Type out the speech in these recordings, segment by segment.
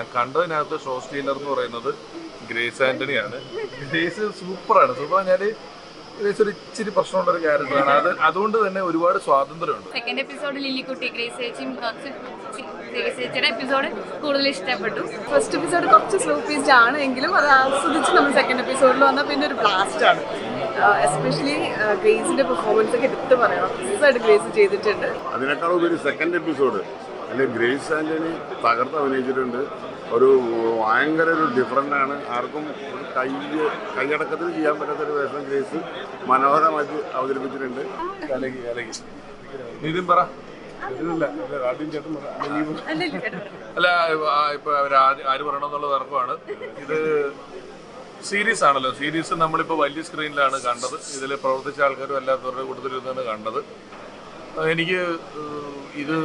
ഞാൻ കണ്ടതിനകത്ത് show stealer എന്ന് പറയുന്നത് ഗ്രേസ് ആന്റണിയാണ്. ഗ്രേസ് സൂപ്പറാണ്. സൂപ്പർ പറഞ്ഞാൽ ഗ്രേസ് ഒരു ഇച്ചിരി പ്രശ്നമുള്ള ഒരു ക്യാരക്ടറാണ്. അത് അതുകൊണ്ട് തന്നെ ഒരുപാട് സ്വാതന്ത്ര്യമുണ്ട്. സെക്കൻഡ് എപ്പിസോഡ് ലില്ലിക്കുട്ടി ഗ്രേസ് ചേച്ചിയും ഗ്രേസ് ചേച്ചിയുടെ എപ്പിസോഡ് കൂടുതൽ ഇഷ്ടപ്പെട്ടു. ഫസ്റ്റ് എപ്പിസോഡ് കുറച്ച് സ്ലോ പേസ്ഡ് ആണ് എങ്കിലും അത് ആസ്വദിച്ച് നമ്മൾ സെക്കൻഡ് എപ്പിസോഡിൽ വന്നാൽ പിന്നെ ഒരു ബ്ലാസ്റ്റ് ആണ്. എസ്പെഷ്യലി ഗ്രേസിന്റെ പെർഫോമൻസ് ഒക്കെ എടുത്ത് പറയണം. ആയിട്ട് ഗ്രേസ് ചെയ്തിട്ടുണ്ട്. അതിനേക്കാൾ ഉപരി സെക്കൻഡ് എപ്പിസോഡ് അല്ലെങ്കിൽ ഗ്രേസ് ആന്റണി തകർത്ത് അഭിനയിച്ചിട്ടുണ്ട്. ഒരു ഭയങ്കര ഒരു ഡിഫറന്റ് ആണ്. ആർക്കും ഒരു കൈ കൈയടക്കത്തിൽ ചെയ്യാൻ പറ്റാത്ത ഒരു വേഷം ഗ്രേസ് മനോഹരമായിട്ട് അവതരിപ്പിച്ചിട്ടുണ്ട്. കലകി കലകി. നിതിൻ പറ. അല്ല ആ, ഇപ്പൊ അവർ ആര് പറയണമെന്നുള്ള തർക്കമാണ് ഇത് സീരീസ് ആണല്ലോ. സീരീസ് നമ്മളിപ്പോൾ വലിയ സ്ക്രീനിലാണ് കണ്ടത്. ഇതിൽ പ്രവർത്തിച്ച ആൾക്കാരും അല്ലാത്തവരുടെ കൂട്ടത്തിൽ ഇരുന്നാണ് കണ്ടത് എനിക്ക് ഇത്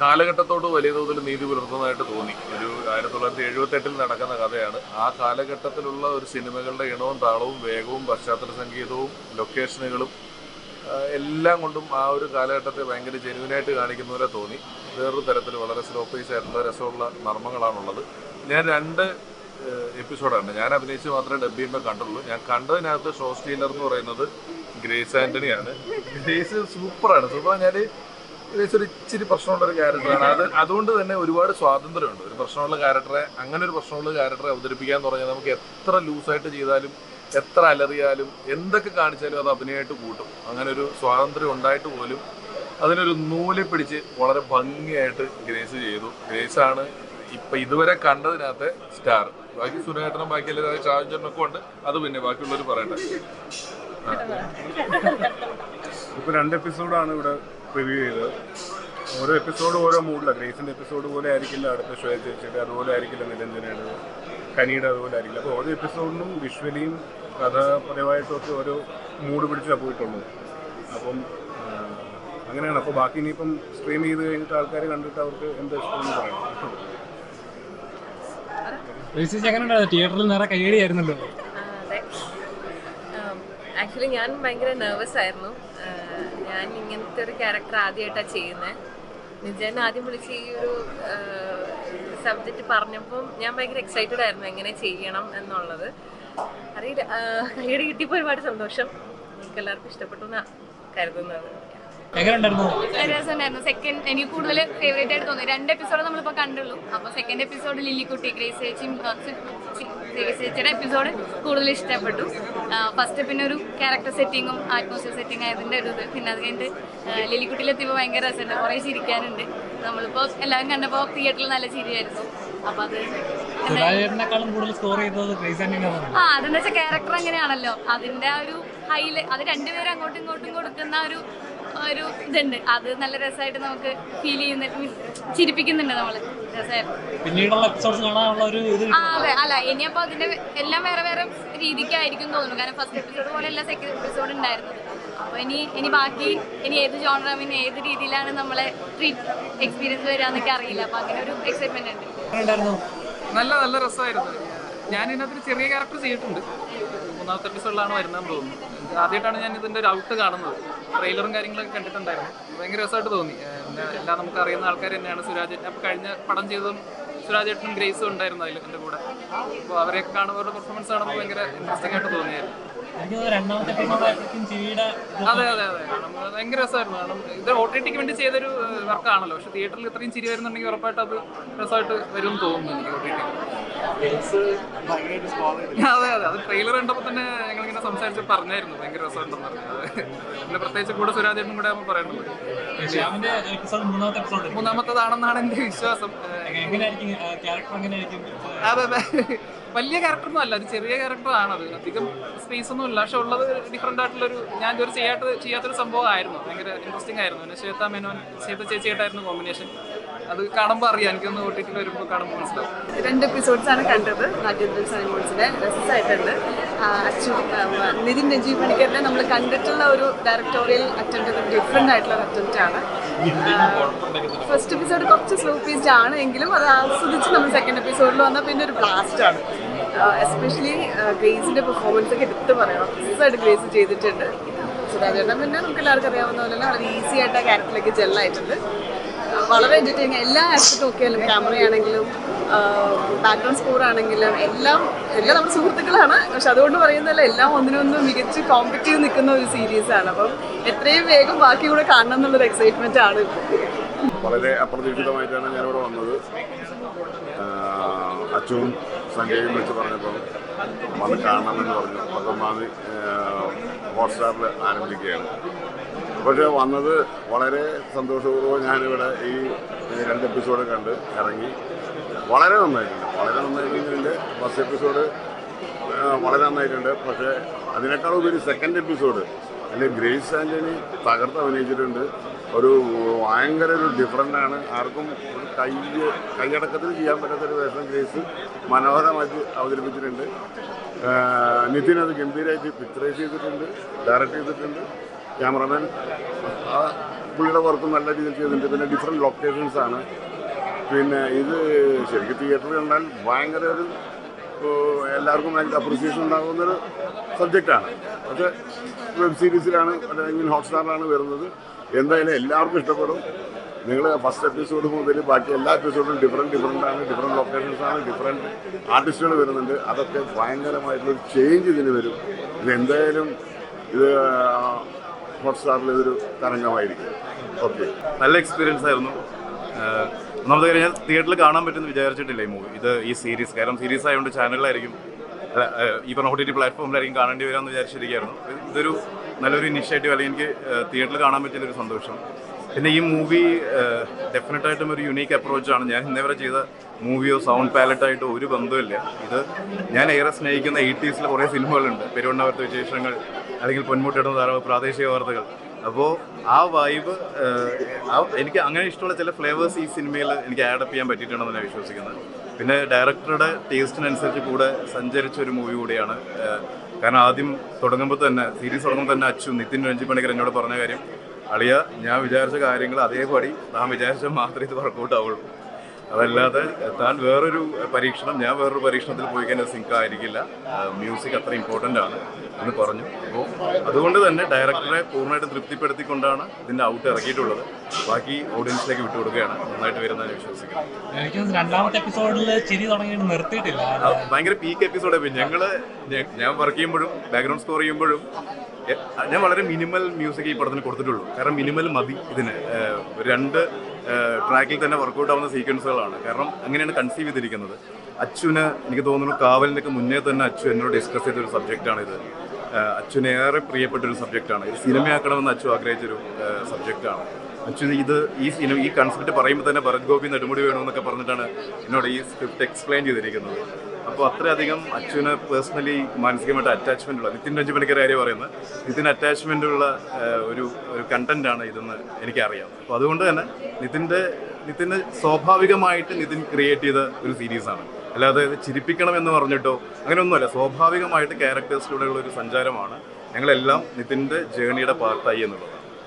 കാലഘട്ടത്തോട് വലിയ തോതിൽ നീതി പുലർത്തുന്നതായിട്ട് തോന്നി. ഒരു ആയിരത്തി തൊള്ളായിരത്തി എഴുപത്തെട്ടിൽ നടക്കുന്ന കഥയാണ്. ആ കാലഘട്ടത്തിലുള്ള ഒരു സിനിമകളുടെ ഇണവും താളവും വേഗവും പശ്ചാത്തല സംഗീതവും ലൊക്കേഷനുകളും എല്ലാം കൊണ്ടും ആ ഒരു കാലഘട്ടത്തെ ഭയങ്കര ജെനുവിനായിട്ട് കാണിക്കുന്ന പോലെ തോന്നി. വേറൊരു തരത്തിൽ വളരെ സ്ലോ പേസ് ആയിട്ടുള്ള രസമുള്ള നർമ്മങ്ങളാണുള്ളത്. ഞാൻ രണ്ട് എപ്പിസോഡാണ് ഞാൻ അഭിനയിച്ച് മാത്രമേ ഡബ് ചെയ്യുമ്പോൾ കണ്ടുള്ളൂ. ഞാൻ കണ്ടതിനകത്ത് ഷോ സ്റ്റീലർ എന്ന് പറയുന്നത് ഗ്രേസ് ആന്റണിയാണ്. ഗ്രേസ് സൂപ്പറാണ്. സൂപ്പർ ഗ്രേസ് ഇച്ചിരി പ്രശ്നമുള്ള ഒരു ക്യാരക്ടറാണ് അത് അതുകൊണ്ട് തന്നെ ഒരുപാട് സ്വാതന്ത്ര്യമുണ്ട്. ഒരു പ്രശ്നമുള്ള ക്യാരക്ടറെ അങ്ങനെ ഒരു പ്രശ്നമുള്ള ക്യാരക്ടറെ അവതരിപ്പിക്കുക എന്ന് പറഞ്ഞാൽ നമുക്ക് എത്ര ലൂസായിട്ട് ചെയ്താലും എത്ര അലറിയാലും എന്തൊക്കെ കാണിച്ചാലും അത് അഭിനയമായിട്ട് കൂട്ടും. അങ്ങനെ ഒരു സ്വാതന്ത്ര്യം ഉണ്ടായിട്ട് പോലും അതിനൊരു നൂലി പിടിച്ച് വളരെ ഭംഗിയായിട്ട് ഗ്രേസ് ചെയ്തു. ഗ്രേസാണ് ഇപ്പൊ ഇതുവരെ കണ്ടതിനകത്തെ സ്റ്റാർ. ബാക്കി സുനേട്ടനും ബാക്കി എല്ലാവരും ചാവഞ്ചറിനൊക്കെ ഉണ്ട്. അത് പിന്നെ ബാക്കിയുള്ളവർ പറയട്ടെ. ഇപ്പോൾ രണ്ട് എപ്പിസോഡാണ് ഇവിടെ റിവ്യൂ ചെയ്തത്. ഓരോ എപ്പിസോഡ് ഓരോ മൂഡിലാണ് ഗ്രേസിന്റെ എപ്പിസോഡ് പോലെ ആയിരിക്കില്ല അടുത്ത ഷോ ചേച്ചിയുടെ അതുപോലെ ആയിരിക്കില്ല നിരഞ്ജനയുടെ കനിയുടെ അതുപോലെ ആയിരിക്കില്ല. അപ്പോൾ ഓരോ എപ്പിസോഡിനും വിഷ്വലിയും കഥാപരമായിട്ടും ഒക്കെ ഓരോ മൂഡ് പിടിച്ചാണ് പോയിട്ടുള്ളത്. അപ്പം അങ്ങനെയാണ്. അപ്പോൾ ബാക്കി ഇനിയിപ്പം സ്ട്രീം ചെയ്ത് കഴിഞ്ഞിട്ട് ആൾക്കാർ കണ്ടിട്ട് അവർക്ക് എന്താ ഇഷ്ടമെന്ന് പറയാം. തിയേറ്ററിൽ നിറയെ കയ്യടിയായിരുന്നല്ലോ. ആക്ച്വലി ഞാൻ ഭയങ്കര നെർവസ് ആയിരുന്നു. ഞാൻ ഇങ്ങനത്തെ ഒരു ക്യാരക്ടർ ആദ്യമായിട്ടാണ് ചെയ്യുന്നത് നിജൻ ആദ്യം വിളിച്ച് ഈ ഒരു സബ്ജക്റ്റ് പറഞ്ഞപ്പോൾ ഞാൻ ഭയങ്കര എക്സൈറ്റഡ് ആയിരുന്നു എങ്ങനെ ചെയ്യണം എന്നുള്ളത്. അറിയില്ല ആ, കയ്യടി കിട്ടിയപ്പോൾ ഒരുപാട് സന്തോഷം. നിങ്ങൾക്ക് എല്ലാവർക്കും ഇഷ്ടപ്പെട്ടു എന്നാണ് കരുതുന്നത്. രസമുണ്ടായിരുന്നു. സെക്കൻഡ് എനിക്ക് കൂടുതൽ ഫേവറേറ്റ് ആയിട്ട് തോന്നി രണ്ട് എപ്പിസോഡ് നമ്മളിപ്പോ കണ്ടുള്ളൂ. അപ്പോൾ സെക്കൻഡ് എപ്പിസോഡ് ലില്ലിക്കുട്ടി ഗ്രേസ് ചേച്ചിയും ഗ്രേസ് ചേച്ചിയുടെ എപ്പിസോഡ് കൂടുതൽ ഇഷ്ടപ്പെട്ടു. ഫസ്റ്റ് പിന്നെ ഒരു ക്യാരക്ടർ സെറ്റിങ്ങും ആറ്റ്മോസ്ഫിയർ സെറ്റിംഗ് ആയതിന്റെ ഒരു ഇത്. പിന്നെ അത് കഴിഞ്ഞിട്ട് ലില്ലിക്കുട്ടിയിലെത്തിയപ്പോൾ ഭയങ്കര രസമുണ്ട്. കുറേ ചിരിക്കാനുണ്ട്. നമ്മളിപ്പോ എല്ലാവരും കണ്ടപ്പോൾ തിയേറ്ററിൽ നല്ല ചിരിയായിരുന്നു. അപ്പോൾ അത് ആ അതെന്ന് വെച്ചാൽ ക്യാരക്ടർ അങ്ങനെയാണല്ലോ. അതിന്റെ ആ ഒരു ഹൈൽ അത് രണ്ടുപേരും അങ്ങോട്ടും ഇങ്ങോട്ടും കൊടുക്കുന്ന ഒരു ഒരു ഇതുണ്ട്. അത് നല്ല രസമായിട്ട് നമുക്ക് ഫീൽ ചെയ്യുന്ന ചിരിപ്പിക്കുന്നുണ്ട് നമ്മൾ. പിന്നീടുള്ള എപ്പിസോഡ്സ് കാണാനുള്ള ഒരു ആ അതെ. അല്ല ഇനിയപ്പോ അതിന്റെ എല്ലാം വേറെ വേറെ രീതിക്കായിരിക്കും തോന്നുന്നു. കാരണം ഫസ്റ്റ് എപ്പിസോഡ് പോലെ അല്ല സെക്കൻഡ് എപ്പിസോഡ് ഉണ്ടായിരുന്നത് അപ്പൊ ഇനി ഇനി ബാക്കി ഇനി ഏത് ജോണർ മീൻ ഏത് രീതിയിലാണ് നമ്മളെ ട്രീറ്റ് എക്സ്പീരിയൻസ് വരാന്നൊക്കെ അറിയില്ല. അപ്പൊ അങ്ങനെ ഒരു എക്സൈറ്റ്മെന്റ് ഉണ്ട്. നല്ല നല്ല രസമായിരുന്നു. ഞാൻ ഇതിനകത്ത് ചെറിയ ക്യാരക്ടർ ചെയ്തിട്ടുണ്ട്. മൂന്നാമത്തെ എപ്പിസോഡിലാണ് വരുന്നതെന്ന് തോന്നുന്നു. ആദ്യമായിട്ടാണ് ഞാൻ ഇതിന്റെ ഒരു ഔട്ട് കാണുന്നത്. ട്രെയിലറും കാര്യങ്ങളൊക്കെ കണ്ടിട്ടുണ്ടായിരുന്നു. ഭയങ്കര രസമായിട്ട് തോന്നി. എല്ലാം നമുക്ക് അറിയുന്ന ആൾക്കാർ തന്നെയാണ് സുരാജ് അപ്പോൾ കഴിഞ്ഞ പടം ചെയ്തതും സുരാജേട്ടനും ഗ്രേസും ഉണ്ടായിരുന്നു അതിൽ എന്റെ കൂടെ. അപ്പോൾ അവരെയൊക്കെ കാണുമ്പോൾ അവരുടെ പെർഫോമൻസ് കാണുമ്പോൾ ഭയങ്കര ഇൻട്രസ്റ്റിംഗ് ആയിട്ട് തോന്നിയായിരുന്നു. അതെ അതെ അതെ. ഭയങ്കര രസമായിരുന്നു. കാരണം ഇത് ഒ ടി ടിക്ക് വേണ്ടി ചെയ്തൊരു വർക്കാണല്ലോ പക്ഷെ തിയേറ്ററിൽ ഇത്രയും ചിരി വരുന്നുണ്ടെങ്കിൽ ഉറപ്പായിട്ട് അത് രസമായിട്ട് വരും തോന്നുന്നു എനിക്ക് അതെ അതെ. അത് ട്രെയിലർ കണ്ടപ്പോൾ തന്നെ ഞങ്ങളിങ്ങനെ സംസാരിച്ച് പറഞ്ഞായിരുന്നു. ഭയങ്കര രസമുണ്ടെന്ന് പറഞ്ഞത് പിന്നെ പ്രത്യേകിച്ച് കൂടെ സുരാജേട്ടനും കൂടെ മൂന്നാമത്തെ എപ്പിസോഡ് മൂന്നാമത്തതാണെന്നാണ് എന്റെ വിശ്വാസം. അതെ അതെ. വലിയ ക്യാരക്ടറൊന്നും അല്ല ഒരു ചെറിയ ക്യാരക്ടറാണ് അത്. അധികം സ്പേസ് ഒന്നും ഇല്ല. പക്ഷെ ഉള്ളത് ഡിഫറെന്റ് ആയിട്ടുള്ള ഒരു ഞാൻ ഇതുവരെ ചെയ്യാത്ത ചെയ്യാത്തൊരു സംഭവമായിരുന്നു. ഭയങ്കര ഇൻട്രസ്റ്റിംഗ് ആയിരുന്നു. പിന്നെ ശ്വേത മേനോൻ ശ്വേത ചേച്ചിയായിട്ടായിരുന്നു കോമ്പിനേഷൻ അത് കാണുമ്പോൾ അറിയാം. എനിക്കൊന്ന് ഓട്ടിട്ട് വരുമ്പോൾ കാണുമ്പോൾ മനസ്സിലാവും. രണ്ട് എപ്പിസോഡ്സ് ആണ് കണ്ടത്. രസമായിട്ടുണ്ട്. അച്ചു നിതിൻ രഞ്ജീവ് പണിക്കറിനെ നമ്മൾ കണ്ടിട്ടുള്ള ഒരു ഡയറക്ടോറിയൽ അറ്റംപ്റ്റ് ഡിഫറെന്റ് ആയിട്ടുള്ള അറ്റംപ്റ്റ് ആണ്. ഫസ്റ്റ് എപ്പിസോഡ് കുറച്ച് സ്ലോ പേസ്ഡ് ആണ് എങ്കിലും അത് ആസ്വദിച്ച് നമ്മൾ സെക്കൻഡ് എപ്പിസോഡിൽ വന്നാൽ പിന്നെ ഒരു ബ്ലാസ്റ്റ് ആണ്. എസ്പെഷ്യലി ഗ്രേസിന്റെ പെർഫോമൻസ് ഒക്കെ എടുത്ത് പറയണം. ആയിട്ട് ഗ്രേസ് ചെയ്തിട്ടുണ്ട്. സുരാജേട്ടൻ പിന്നെ നമുക്ക് എല്ലാവർക്കും അറിയാവുന്ന പോലെ വളരെ ഈസി ആയിട്ട് ആ ക്യാരക്ടറിലേക്ക് ജെല്ലായിട്ടുണ്ട് വളരെ എന്റർടൈനിങ് എല്ലാ ആസ്പെക്റ്റും നോക്കിയാലും ക്യാമറയാണെങ്കിലും ബാക്ക്ഗ്രൗണ്ട് സ്കോർ ആണെങ്കിലും എല്ലാം എല്ലാം നമ്മുടെ സുഹൃത്തുക്കളാണ്. പക്ഷെ അതുകൊണ്ട് പറയുന്നതല്ല എല്ലാം ഒന്നിനൊന്ന് മികച്ച് കോമ്പറ്റീവ് നിൽക്കുന്ന ഒരു സീരീസ് ആണ്. അപ്പം എത്രയും വേഗം ബാക്കി കൂടെ കാണണം എന്നുള്ളൊരു എക്സൈറ്റ്മെന്റ് ആണ്. വളരെ അപ്രതീക്ഷിതമായിട്ടാണ് ഞാനിവിടെ വന്നത്. അച്ഛനും സഞ്ജയും വിളിച്ച് പറഞ്ഞപ്പോൾ വന്ന് കാണണമെന്ന് പറഞ്ഞു. തീയതി ഹോട്ട്സ്റ്റാറിൽ ആരംഭിക്കുകയാണ്. പക്ഷേ വന്നത് വളരെ സന്തോഷപൂർവം ഞാനിവിടെ ഈ രണ്ട് എപ്പിസോഡ് കണ്ട് ഇറങ്ങി. വളരെ നന്നായിട്ടുണ്ട്. വളരെ നന്നായിട്ടുണ്ട്. ഫസ്റ്റ് എപ്പിസോഡ് വളരെ നന്നായിട്ടുണ്ട്. പക്ഷേ അതിനേക്കാൾ ഉപരി സെക്കൻഡ് എപ്പിസോഡ് അതിൽ ഗ്രേസ് ആന്റണി തകർത്ത് അഭിനയിച്ചിട്ടുണ്ട്. ഒരു ഭയങ്കര ഒരു ഡിഫറന്റ് ആണ്. ആർക്കും കൈ കൈയടക്കത്തിൽ ചെയ്യാൻ പറ്റാത്തൊരു വേഷം ഗ്രേസ് മനോഹരമായിട്ട് അവതരിപ്പിച്ചിട്ടുണ്ട്. നിതിൻ അത് ഗംഭീരമായിട്ട് പിക്ചറൈസ് ചെയ്തിട്ടുണ്ട് ഡയറക്റ്റ് ചെയ്തിട്ടുണ്ട്. ക്യാമറമാൻ ആ പുള്ളിയുടെ വർക്കും നല്ല രീതിയിൽ ചെയ്തിട്ടുണ്ട്. പിന്നെ ഡിഫറെന്റ് ലൊക്കേഷൻസാണ് പിന്നെ ഇത് ശരിക്കും തിയേറ്ററിൽ കണ്ടാൽ ഭയങ്കര ഒരു എല്ലാവർക്കും ഭയങ്കര അപ്രിസിയേഷൻ ഉണ്ടാകുന്നൊരു സബ്ജക്റ്റാണ് പക്ഷേ വെബ് സീരീസിലാണ് അല്ലെങ്കിൽ ഹോട്ട്സ്റ്റാറിലാണ് വരുന്നത്. എന്തായാലും എല്ലാവർക്കും ഇഷ്ടപ്പെടും. നിങ്ങൾ ഫസ്റ്റ് എപ്പിസോഡ് മുതൽ ബാക്കി എല്ലാ എപ്പിസോഡും ഡിഫറെന്റ് ഡിഫറെന്റ് ആണ് ഡിഫറെന്റ് ലൊക്കേഷൻസ് ആണ് ഡിഫറെന്റ് ആർട്ടിസ്റ്റുകൾ വരുന്നുണ്ട്. അതൊക്കെ ഭയങ്കരമായിട്ടുള്ളൊരു ചേഞ്ച് ഇതിന് വരും. ഇത് എന്തായാലും ഇത് ഹോട്ട്സ്റ്റാറിൽ ഇതൊരു തരംഗമായിരിക്കും. ഓക്കെ നല്ല എക്സ്പീരിയൻസ് ആയിരുന്നു. ഒന്നാമത്തെ കാര്യം ഞാൻ തിയേറ്ററിൽ കാണാൻ പറ്റുമെന്ന് വിചാരിച്ചിട്ടില്ല ഈ മൂവി ഇത് ഈ സീരീസ് കാരണം സീരീസ് ആയതുകൊണ്ട് ചാനലിലായിരിക്കും ഈ പറഞ്ഞ ഒ ടി ടി പ്ലാറ്റ്ഫോമിലായിരിക്കും കാണേണ്ടി വരാമെന്ന് വിചാരിച്ചിരിക്കുകയായിരുന്നു. ഇത് ഇതൊരു നല്ലൊരു ഇനിഷ്യേറ്റീവ് അല്ലെങ്കിൽ എനിക്ക് തിയേറ്ററിൽ കാണാൻ പറ്റിയൊരു സന്തോഷം. പിന്നെ ഈ മൂവി ഡെഫിനറ്റായിട്ടും ഒരു യുണീക്ക് അപ്രോച്ചാണ് ഞാൻ ഇന്നേവരെ ചെയ്ത മൂവിയോ സൗണ്ട് പാലറ്റായിട്ടോ ഒരു ബന്ധമില്ല ഇത് ഞാൻ ഏറെ സ്നേഹിക്കുന്ന എയ്റ്റീസിലെ കുറേ സിനിമകളുണ്ട്. പെരുവണ്ണവർത്ത വിശേഷങ്ങൾ അല്ലെങ്കിൽ പൊന്മുട്ടിടുന്ന ധാരാളം പ്രാദേശിക വാർത്തകൾ. അപ്പോൾ ആ വൈബ് എനിക്ക് അങ്ങനെ ഇഷ്ടമുള്ള ചില ഫ്ലേവേഴ്സ് ഈ സിനിമയിൽ എനിക്ക് ആഡപ്പ് ചെയ്യാൻ പറ്റിയിട്ടുണ്ടെന്ന് ഞാൻ വിശ്വസിക്കുന്നത് പിന്നെ ഡയറക്ടറുടെ ടേസ്റ്റിനനുസരിച്ച് കൂടെ സഞ്ചരിച്ച ഒരു മൂവി കൂടിയാണ് കാരണം ആദ്യം തുടങ്ങുമ്പോൾ തന്നെ സീരീസ് തുടങ്ങുമ്പോൾ തന്നെ അച്ചു നിതിൻ രഞ്ജി പണിക്കർ എന്നോട് പറഞ്ഞ കാര്യം അളിയ ഞാൻ വിചാരിച്ച കാര്യങ്ങൾ അതേപടി താൻ വിചാരിച്ചാൽ മാത്രമേ ഇത് വർക്കൗട്ട് ആവുള്ളൂ. അതല്ലാതെ താൻ വേറൊരു പരീക്ഷണം ഞാൻ വേറൊരു പരീക്ഷണത്തിൽ പോയി കഴിഞ്ഞാൽ സിങ്ക് ആയിരിക്കില്ല. മ്യൂസിക് അത്ര ഇമ്പോർട്ടന്റ് ആണ്. എന്ന് പറഞ്ഞു. അപ്പോൾ അതുകൊണ്ട് തന്നെ ഡയറക്ടറെ പൂർണമായിട്ടും തൃപ്തിപ്പെടുത്തിക്കൊണ്ടാണ് ഇതിന്റെ ഔട്ട് ഇറക്കിയിട്ടുള്ളത്. ബാക്കി ഓഡിയൻസിലേക്ക് വിട്ടുകൊടുക്കുകയാണ്. നന്നായിട്ട് വരുന്നതാണ് വിശ്വസിക്കുന്നത് എനിക്ക് രണ്ടാമത്തെ എപ്പിസോഡിൽ ചിരി തുടങ്ങിയിട്ട് നിർത്തിയിട്ടില്ല. ഭയങ്കര പീക്ക് എപ്പിസോഡ് ഞങ്ങൾ ഞ- ഞാൻ വർക്ക് ചെയ്യുമ്പോഴും ബാക്ക്ഗ്രൗണ്ട് സ്കോർ ചെയ്യുമ്പോഴും ഞാൻ വളരെ മിനിമൽ മ്യൂസിക് ഈ പടത്തിന് കൊടുത്തിട്ടുള്ളൂ. കാരണം മിനിമൽ മതി ഇതിന്. രണ്ട് ട്രാക്കിൽ തന്നെ വർക്കൗട്ട് ആവുന്ന സീക്വൻസുകളാണ് കാരണം അങ്ങനെയാണ് കൺസീവ് ചെയ്തിരിക്കുന്നത്. അച്ഛന് എനിക്ക് തോന്നുന്നു കാവലിന്റെ മുന്നേ തന്നെ അച്ഛൻ എന്നോട് ഡിസ്കസ് ചെയ്ത ഒരു സബ്ജക്റ്റാണ് ഇത് ഏഹ്, അച്ഛന് ഏറെ പ്രിയപ്പെട്ട ഒരു സബ്ജക്റ്റാണ് ഇത് സിനിമയാക്കണമെന്ന് അച്ഛൻ ആഗ്രഹിച്ചൊരു സബ്ജക്റ്റാണ് അച്ഛൻ ഇത് ഈ സിനിമ ഈ കൺസെപ്റ്റ് പറയുമ്പോൾ തന്നെ ഭരത് ഗോപി നെടുമുടി വേണമെന്നൊക്കെ പറഞ്ഞിട്ടാണ് എന്നോട് ഈ സ്ക്രിപ്റ്റ് എക്സ്പ്ലെയിൻ ചെയ്തിരിക്കുന്നത്. അപ്പോൾ അത്രയധികം അച്ഛന് പേഴ്സണലി മാനസികമായിട്ട് അറ്റാച്ച്മെന്റ് ഉള്ള നിതിൻ രഞ്ജി പണിക്കർ കാര്യം പറയുന്നത് നിതിൻ അറ്റാച്ച്മെന്റ് ഉള്ള ഒരു ഒരു കണ്ടന്റ് ആണ് ഇതെന്ന് എനിക്കറിയാം. അപ്പോൾ അതുകൊണ്ട് തന്നെ നിതിന്റെ നിതിന് സ്വാഭാവികമായിട്ട് നിതിൻ ക്രിയേറ്റ് ചെയ്ത ഒരു സീരീസാണ് അല്ലാതെ ഇത് ചിരിപ്പിക്കണം എന്ന് പറഞ്ഞിട്ടോ അങ്ങനെയൊന്നുമല്ല. സ്വാഭാവികമായിട്ട് ക്യാരക്ടേഴ്സിലൂടെയുള്ള ഒരു സഞ്ചാരമാണ് ഞങ്ങളെല്ലാം നിതിന്റെ ജേണിയുടെ പാർട്ടായി എന്നുള്ളത്.